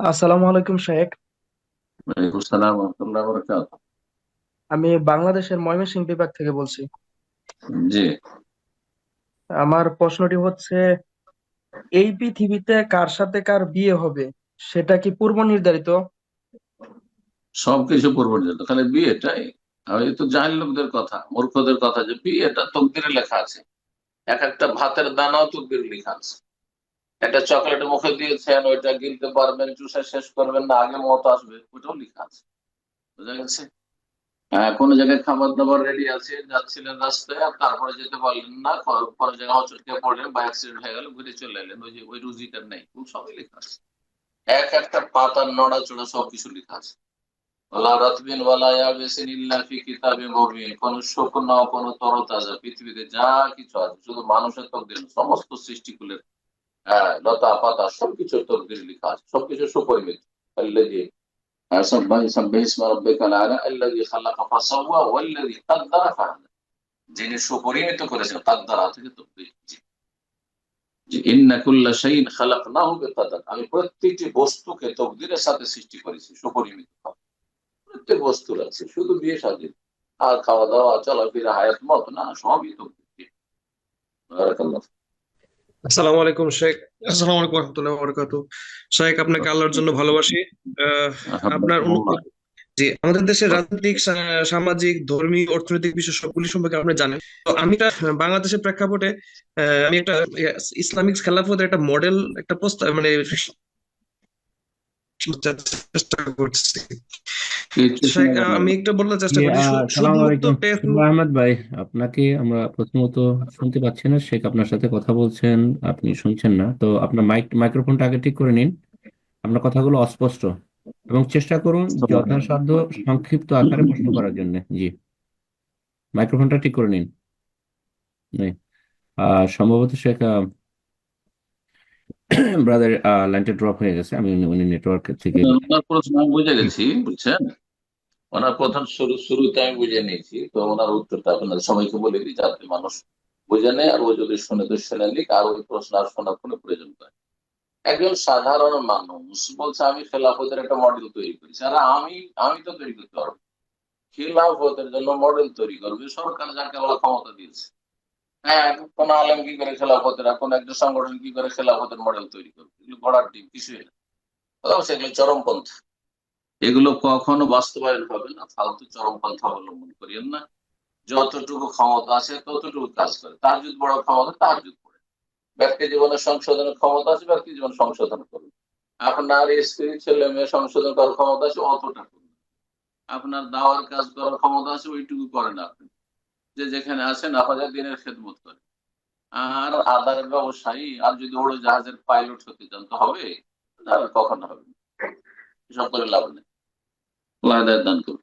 আসসালামু আলাইকুম বরকাত আমি বাংলাদেশের ময়মনসিংহ বিভাগ থেকে বলছি। জি। আমার প্রশ্নটি হচ্ছে এই পৃথিবীতে কার সাথে কার বিয়ে হবে সেটা কি পূর্ব নির্ধারিত? সবকিছু পূর্ব নির্ধারিত খালি বিয়েটাই। আর এই তো জাহিল লোকদের কথা মূর্খদের কথা যে বিয়েটা তকদিরে লেখা আছে। এক একটা ভাতের দানাও তকদিরে লেখা আছে। একটা চকলেট মুখে দিয়েছেন ওইটা গিলতে পারবেন চুষে শেষ করবেন না আগে মত আসবে ওইটাও লেখা আছে। বুঝা গেছে? আহ, কোনো জায়গায় খাবার দাবার রেডি আছে যাচ্ছিলেন রাস্তায় আর তারপরে যেতে পারলেন না কোনো- জায়গায় খেয়ে পড়লেন বা অ্যাক্সিডেন্ট হয়ে গেল ঘুরে চলে এলেন। ওই যে ওই রুজিটা নেই ওগুলো সবই লেখা আছে। এক একটা পাতার নড়াচড়া সবকিছু লেখা আছে। কোন শুকনো কোন তরতাজা পৃথিবীতে যা কিছু আছে শুধু মানুষের তকদির না, সমস্ত সৃষ্টিকুলের লতা, পাতা, সবকিছু তকদির লেখা আছে সবকিছু সুপরিমিত। তকদির আমি প্রত্যেকটি বস্তুকে তকদিরের সাথে সৃষ্টি করেছি, সুপরিমিত প্রত্যেক বস্তুর আছে, শুধু বিয়ে শাদী আর খাওয়া দাওয়া চলাফেরা, হায়াত, মত, না, সবই তো বারাকাল্লাহ আসসালামু আলাইকুম শেখ। আসসালামু আলাইকুম রহমতুল্লাহ বরকাতু শেখ আপনাকে আল্লাহর জন্য ভালোবাসি। আহ, আপনার জি আমাদের দেশের রাজনৈতিক সামাজিক ধর্মীয় অর্থনৈতিক বিষয় সবগুলি সম্পর্কে আপনি জানেন। তো আমি বাংলাদেশের প্রেক্ষাপটে আহ, আমি একটা ইসলামিক খেলাফতের একটা মডেল একটা প্রস্তাব মানে চেষ্টা করছি। আমি একটা বলার চেষ্টা শুভ আহমেদ ভাই আপনাকে আমরা প্রথমত শুনতে পাচ্ছি না শেখ আপনার সাথে কথা বলছেন আপনি শুনছেন না। তো আপনার মাইক মাইক্রোফোনটা আগে ঠিক করে নিন। আপনার কথাগুলো অস্পষ্ট। এবং চেষ্টা করুন যথাসাধ্য সংক্ষিপ্ত আকারে প্রশ্ন করার জন্য। জি। মাইক্রোফোনটা ঠিক করে নিন। আহ সম্ভবত শেখ ব্রাদার লাইনটা ড্রপ হয়ে গেছে। আমি উনি নেটওয়ার্ক থেকে ওনার প্রশ্ন আমি বুঝে গেছি, বুঝছেন? ওনার প্রথম শুরু, শুরুতে আমি বুঝে নিয়েছি, তো ওনার উত্তরটা বলে দিই, যাতে মানুষ বুঝে নেয়, আর ও যদি শুনে তো শুনে নিক, আর ওই প্রশ্ন আর শোনার কোনো প্রয়োজন হয় একজন সাধারণ মানুষ বলছে, আমি খেলাফতের একটা মডেল তৈরি করেছি আর আমি আমি তো তৈরি করতে পারব। খেলাফতের জন্য মডেল তৈরি করবে সরকার যাকে ক্ষমতা দিয়েছে। হ্যাঁ কোন আলেম কি করে খেলাফতের? কোন একটা সংগঠন কি করে খেলাফতের মডেল তৈরি করবে? এগুলো ঘোড়ার ডিম কিছুই না। সেগুলো চরমপন্থা। এগুলো কখনো বাস্তবায়ন হবে না, ফালতু চরমপন্থা অবলম্বন করিয়েন না। যতটুকু ক্ষমতা আছে, ততটুকু কাজ করে। তার যদি বড় ক্ষমতা, তার যদি পড়ে ব্যক্তি জীবনে সংশোধনের ক্ষমতা আছে, ব্যক্তি জীবন সংশোধন করুন আপনার স্ত্রী, ছেলে, মেয়ে সংশোধন করার ক্ষমতা আছে, অতটা করুন আপনার দাওয়ার কাজ করার ক্ষমতা আছে, ওইটুকু করেন আপনি। যে যেখানে আছেন আপনাদের দিনের খেদমত করে। আর আদার ব্যবসায়ী আর যদি ওড়ো জাহাজের পাইলট হতে চান, তো হবে। কখনো হবে? না এসব করে লাভ নেই। দান করুন।